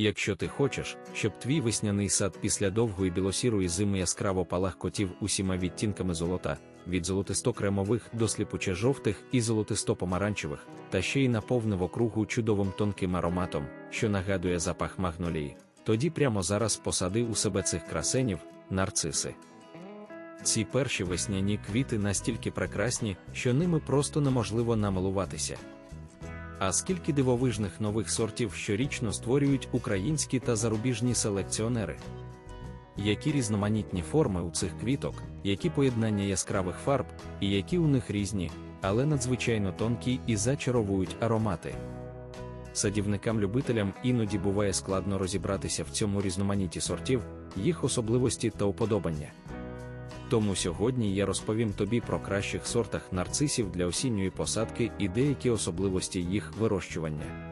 Якщо ти хочеш, щоб твій весняний сад після довгої білосірої зими яскраво палахкотів усіма відтінками золота, від золотисто-кремових до сліпуче-жовтих і золотисто-помаранчевих, та ще й наповнив округу чудовим тонким ароматом, що нагадує запах магнолії, тоді прямо зараз посади у себе цих красенів, нарциси. Ці перші весняні квіти настільки прекрасні, що ними просто неможливо намилуватися. А скільки дивовижних нових сортів щорічно створюють українські та зарубіжні селекціонери? Які різноманітні форми у цих квіток, які поєднання яскравих фарб, і які у них різні, але надзвичайно тонкі і зачаровують аромати. Садівникам-любителям іноді буває складно розібратися в цьому різноманіті сортів, їх особливості та уподобання. Тому сьогодні я розповім тобі про кращих сортах нарцисів для осінньої посадки і деякі особливості їх вирощування.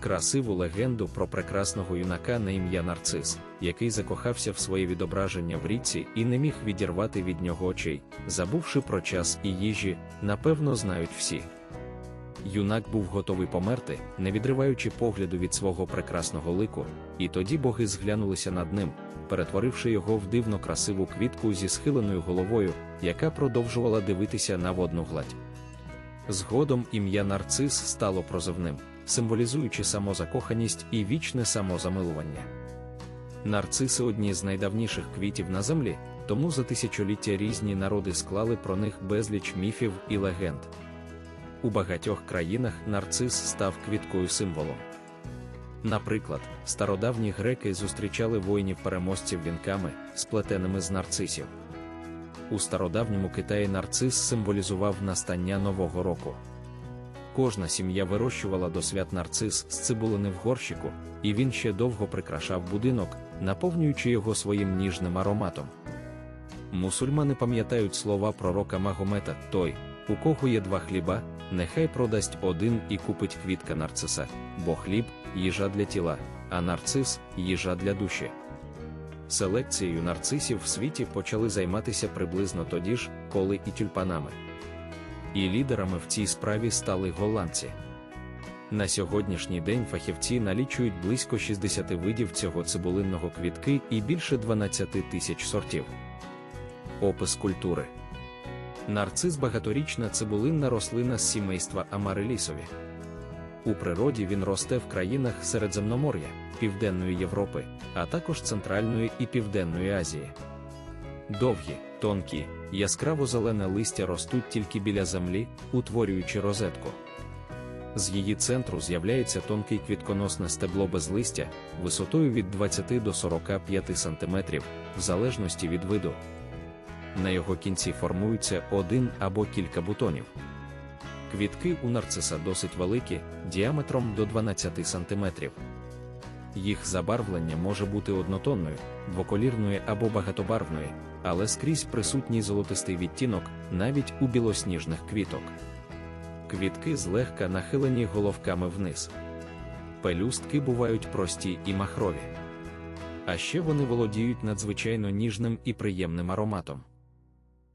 Красиву легенду про прекрасного юнака на ім'я Нарцис, який закохався в своє відображення в річці і не міг відірвати від нього очей, забувши про час і їжі, напевно, знають всі. Юнак був готовий померти, не відриваючи погляду від свого прекрасного лику, і тоді боги зглянулися над ним, перетворивши його в дивно красиву квітку зі схиленою головою, яка продовжувала дивитися на водну гладь. Згодом ім'я Нарцис стало прозивним, символізуючи самозакоханість і вічне самозамилування. Нарциси одні з найдавніших квітів на землі, тому за тисячоліття різні народи склали про них безліч міфів і легенд. У багатьох країнах нарцис став квіткою символом. Наприклад, стародавні греки зустрічали воїнів-переможців вінками, сплетеними з нарцисів. У стародавньому Китаї нарцис символізував настання Нового року. Кожна сім'я вирощувала до свят нарцис з цибулини в горщику, і він ще довго прикрашав будинок, наповнюючи його своїм ніжним ароматом. Мусульмани пам'ятають слова пророка Магомета той, у кого є два хліба, нехай продасть один і купить квітка нарциса, бо хліб їжа для тіла, а нарцис їжа для душі. Селекцією нарцисів в світі почали займатися приблизно тоді ж, коли і тюльпанами. І лідерами в цій справі стали голландці. На сьогоднішній день фахівці налічують близько 60 видів цього цибулинного квітки і більше 12 тисяч сортів. Опис культури Нарцис багаторічна цибулинна рослина з сімейства Амарелісові. У природі він росте в країнах Середземномор'я, Південної Європи, а також Центральної і Південної Азії. Довгі, тонкі, яскраво зелене листя ростуть тільки біля землі, утворюючи розетку. З її центру з'являється тонкий квітконосне стебло без листя, висотою від 20 до 45 см, в залежності від виду. На його кінці формуються один або кілька бутонів. Квітки у нарциса досить великі, діаметром до 12 см. Їх забарвлення може бути однотонною, двоколірною або багатобарвною, але скрізь присутній золотистий відтінок навіть у білосніжних квіток. Квітки злегка нахилені головками вниз. Пелюстки бувають прості і махрові. А ще вони володіють надзвичайно ніжним і приємним ароматом.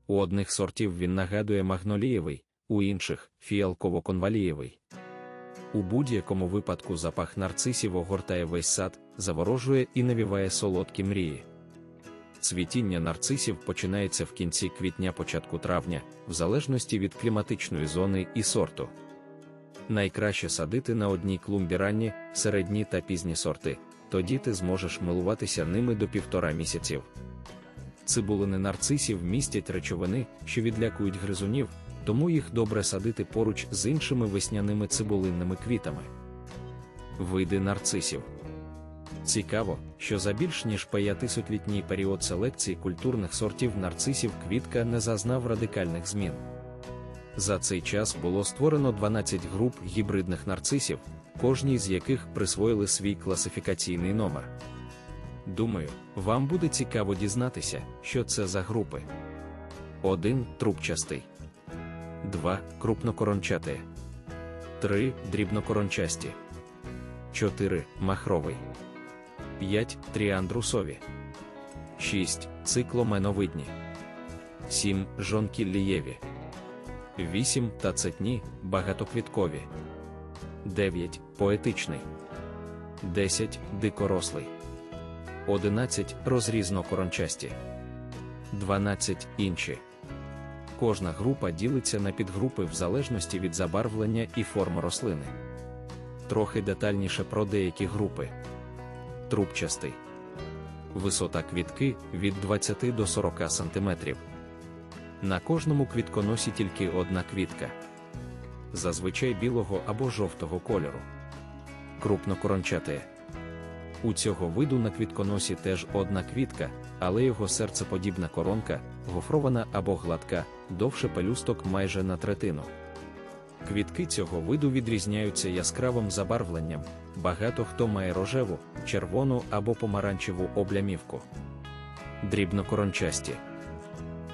У одних сортів він нагадує магнолієвий, у інших фіалково-конвалієвий. У будь-якому випадку запах нарцисів огортає весь сад, заворожує і навіває солодкі мрії. Цвітіння нарцисів починається в кінці квітня-початку травня, в залежності від кліматичної зони і сорту. Найкраще садити на одній клумбі ранні, середні та пізні сорти, тоді ти зможеш милуватися ними до півтора місяців. Цибулини нарцисів містять речовини, що відлякують гризунів, тому їх добре садити поруч з іншими весняними цибулинними квітами. Види нарцисів. Цікаво, що за більш ніж п'ятисотлітній період селекції культурних сортів нарцисів квітка не зазнав радикальних змін. За цей час було створено 12 груп гібридних нарцисів, кожній з яких присвоїли свій класифікаційний номер. Думаю, вам буде цікаво дізнатися, що це за групи. 1. Трубчастий. 2. Крупнокорончатий. 3. Дрібнокорончасті. 4. Махровий. 5. Тріандрусові. 6. Цикломеновидні. 7. Жонкіллієві. 8. Тацетні, багатоквіткові. 9. Поетичний. 10 дикорослий, 11 розрізнокорончасті, 12 інші. Кожна група ділиться на підгрупи в залежності від забарвлення і форми рослини. Трохи детальніше про деякі групи. Трубчастий. Висота квітки від 20 до 40 см. На кожному квітконосі тільки одна квітка. Зазвичай білого або жовтого кольору. Крупнокорончате. У цього виду на квітконосі теж одна квітка, але його серцеподібна коронка, гофрована або гладка, довше пелюсток майже на третину. Квітки цього виду відрізняються яскравим забарвленням. Багато хто має рожеву, червону або помаранчеву облямівку. Дрібнокорончасті.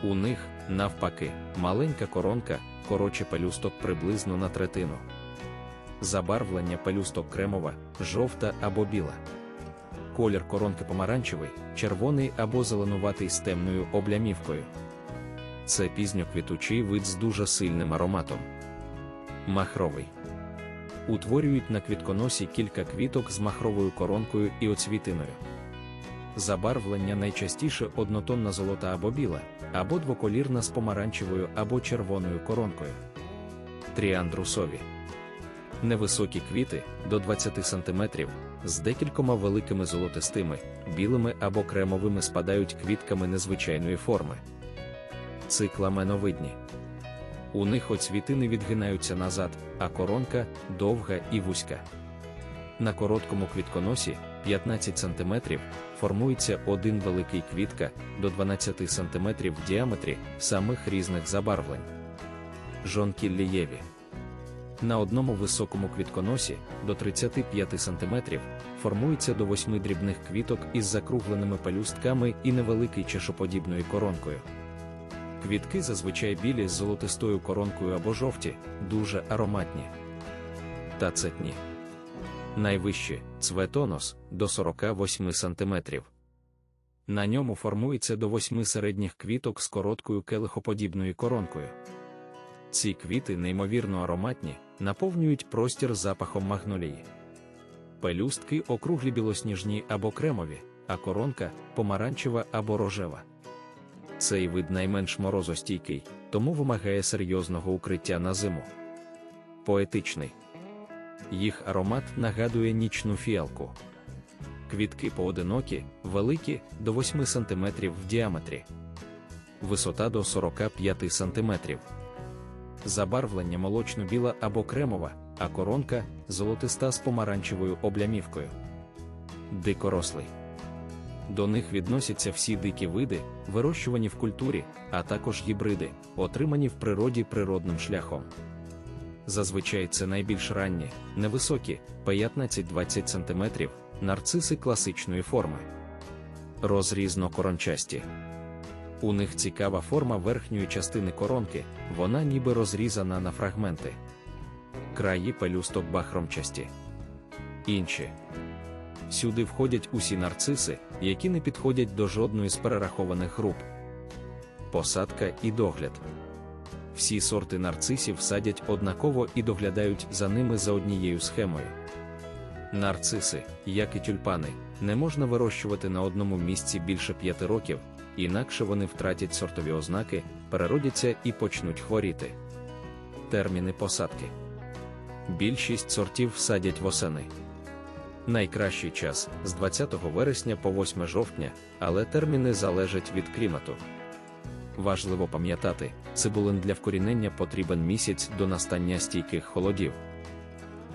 У них, навпаки, маленька коронка, коротше пелюсток приблизно на третину. Забарвлення пелюсток кремова, жовта або біла. Колір коронки помаранчевий, червоний або зеленуватий з темною облямівкою. Це пізньоквітучий вид з дуже сильним ароматом. Махровий. Утворюють на квітконосі кілька квіток з махровою коронкою і оцвітиною. Забарвлення найчастіше однотонна золота або біла, або двоколірна з помаранчевою або червоною коронкою. Тріандрусові. Невисокі квіти до 20 см, з декількома великими золотистими, білими або кремовими спадають квітками незвичайної форми. Цикламеновидні. У них оцвітини відгинаються назад, а коронка довга і вузька. На короткому квітконосі 15 см формується один великий квітка до 12 см в діаметрі самих різних забарвлень. Жонкіллієві. На одному високому квітконосі до 35 см формується до 8 дрібних квіток із закругленими пелюстками і невеликий чешоподібною коронкою. Квітки зазвичай білі з золотистою коронкою або жовті, дуже ароматні. Тацетні. Найвищі цветонос до 48 см. На ньому формується до 8 середніх квіток з короткою келихоподібною коронкою. Ці квіти неймовірно ароматні, наповнюють простір запахом магнолії. Пелюстки округлі білосніжні або кремові, а коронка помаранчева або рожева. Цей вид найменш морозостійкий, тому вимагає серйозного укриття на зиму. Поетичний. Їх аромат нагадує нічну фіалку. Квітки поодинокі, великі до 8 см в діаметрі, висота до 45 см. Забарвлення молочно-біла або кремова, а коронка золотиста з помаранчевою облямівкою. Дикорослий. До них відносяться всі дикі види, вирощувані в культурі, а також гібриди, отримані в природі природним шляхом. Зазвичай це найбільш ранні, невисокі, 15-20 см, нарциси класичної форми. Розрізно корончасті. У них цікава форма верхньої частини коронки, вона ніби розрізана на фрагменти. Краї пелюсток бахромчасті. Інші. Сюди входять усі нарциси, які не підходять до жодної з перерахованих груп. Посадка і догляд. Всі сорти нарцисів садять однаково і доглядають за ними за однією схемою. Нарциси, як і тюльпани, не можна вирощувати на одному місці більше п'яти років, інакше вони втратять сортові ознаки, переродяться і почнуть хворіти. Терміни посадки. Більшість сортів садять восени. Найкращий час з 20 вересня по 8 жовтня, але терміни залежать від клімату. Важливо пам'ятати, цибулин для вкорінення потрібен місяць до настання стійких холодів.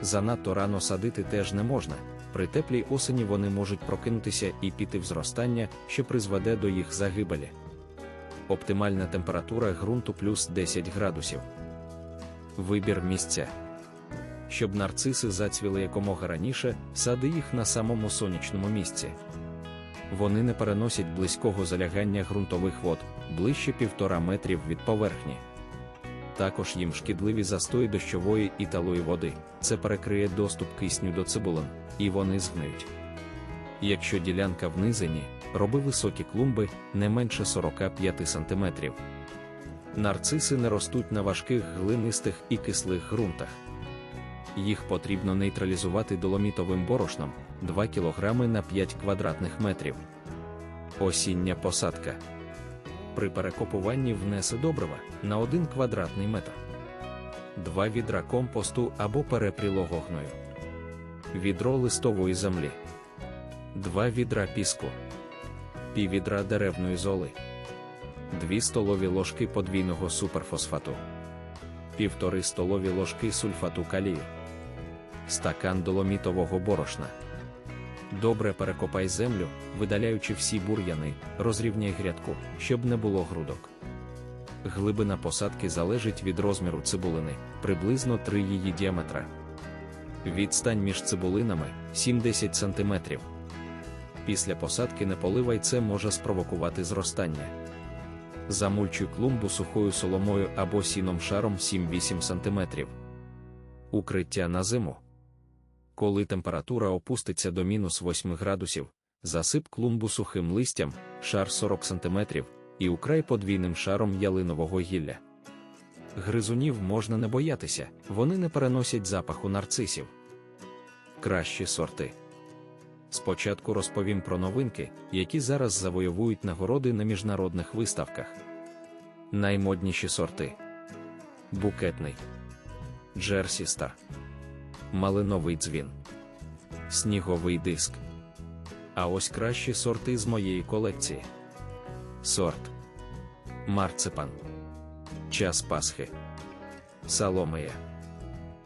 Занадто рано садити теж не можна, при теплій осені вони можуть прокинутися і піти в зростання, що призведе до їх загибелі. Оптимальна температура ґрунту плюс 10 градусів. Вибір місця. Щоб нарциси зацвіли якомога раніше, сади їх на самому сонячному місці. Вони не переносять близького залягання ґрунтових вод ближче півтора метрів від поверхні. Також їм шкідливі застої дощової і талої води, це перекриє доступ кисню до цибулин, і вони згниють. Якщо ділянка в низині, роби високі клумби не менше 45 см. Нарциси не ростуть на важких глинистих і кислих ґрунтах. Їх потрібно нейтралізувати доломітовим борошном, 2 кг на 5 квадратних метрів. Осіння посадка. При перекопуванні внеси добрива на 1 квадратний метр. 2 відра компосту або перепрілого. Відро листової землі. 2 відра піску. Піввідра деревної золи. 2 столові ложки подвійного суперфосфату. Півтори столові ложки сульфату калію. Стакан доломітового борошна. Добре перекопай землю, видаляючи всі бур'яни, розрівняй грядку, щоб не було грудок. Глибина посадки залежить від розміру цибулини, приблизно 3 її діаметра. Відстань між цибулинами 70 см. Після посадки не поливай це може спровокувати зростання. Замульчуй клумбу сухою соломою або сіном шаром 7-8 см. Укриття на зиму. Коли температура опуститься до мінус 8 градусів, засип клумбу сухим листям, шар 40 см, і украй подвійним шаром ялинового гілля. Гризунів можна не боятися, вони не переносять запаху нарцисів. Кращі сорти. Спочатку розповім про новинки, які зараз завойовують нагороди на міжнародних виставках. Наймодніші сорти: Букетний, Джерсі Стар, Малиновий дзвін, Сніговий диск. А ось кращі сорти з моєї колекції. Сорт Марципан. Час Пасхи. Саломея.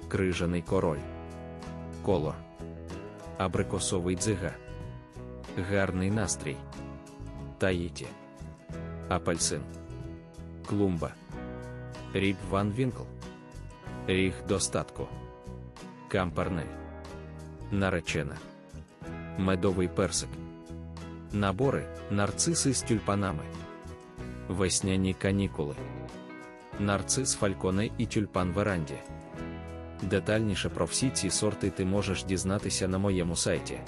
Крижаний король. Колор. Абрикосовий дзига. Гарний настрій. Таїті. Апельсин. Клумба. Ріб Ван Вінкл. Ріг достатку. Кампернель. Наречена. Медовий персик. Набори, нарциси з тюльпанами. Весняні канікули. Нарцис фальконе і тюльпан веранді. Детальніше про всі ці сорти ти можеш дізнатися на моєму сайті.